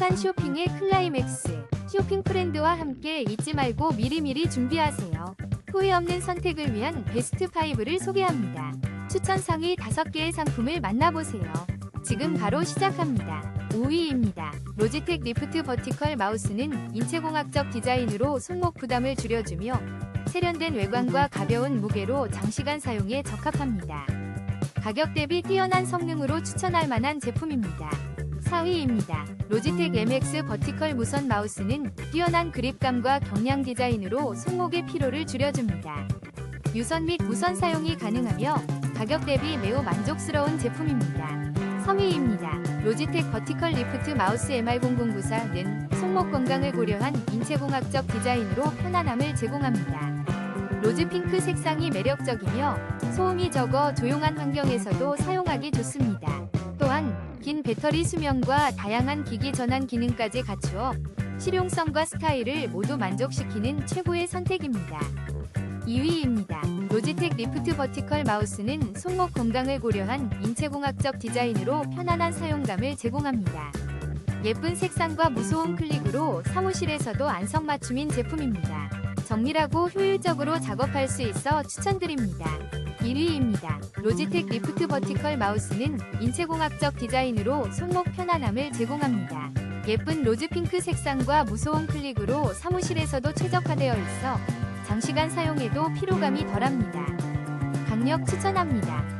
행복한 쇼핑의 클라이맥스. 쇼핑 프렌드와 함께 잊지 말고 미리미리 준비하세요. 후회 없는 선택을 위한 베스트 5를 소개합니다. 추천 상위 5개의 상품을 만나보세요. 지금 바로 시작합니다. 5위입니다. 로지텍 리프트 버티컬 마우스는 인체공학적 디자인으로 손목 부담을 줄여주며 세련된 외관과 가벼운 무게로 장시간 사용에 적합합니다. 가격 대비 뛰어난 성능으로 추천할 만한 제품입니다. 4위입니다. 로지텍 MX 버티컬 무선 마우스는 뛰어난 그립감과 경량 디자인으로 손목의 피로를 줄여줍니다. 유선 및 무선 사용이 가능하며 가격 대비 매우 만족스러운 제품입니다. 3위입니다. 로지텍 버티컬 리프트 마우스 MR0094는 손목 건강을 고려한 인체공학적 디자인으로 편안함을 제공합니다. 로즈 핑크 색상이 매력적이며 소음이 적어 조용한 환경에서도 사용하기 좋습니다. 긴 배터리 수명과 다양한 기기 전환 기능까지 갖추어 실용성과 스타일을 모두 만족시키는 최고의 선택입니다. 2위입니다. 로지텍 리프트 버티컬 마우스는 손목 건강을 고려한 인체공학적 디자인으로 편안한 사용감을 제공합니다. 예쁜 색상과 무소음 클릭으로 사무실에서도 안성맞춤인 제품입니다. 정밀하고 효율적으로 작업할 수 있어 추천드립니다. 1위입니다. 로지텍 리프트 버티컬 마우스는 인체공학적 디자인으로 손목 편안함을 제공합니다. 예쁜 로즈 핑크 색상과 무소음 클릭으로 사무실에서도 최적화되어 있어 장시간 사용해도 피로감이 덜합니다. 강력 추천합니다.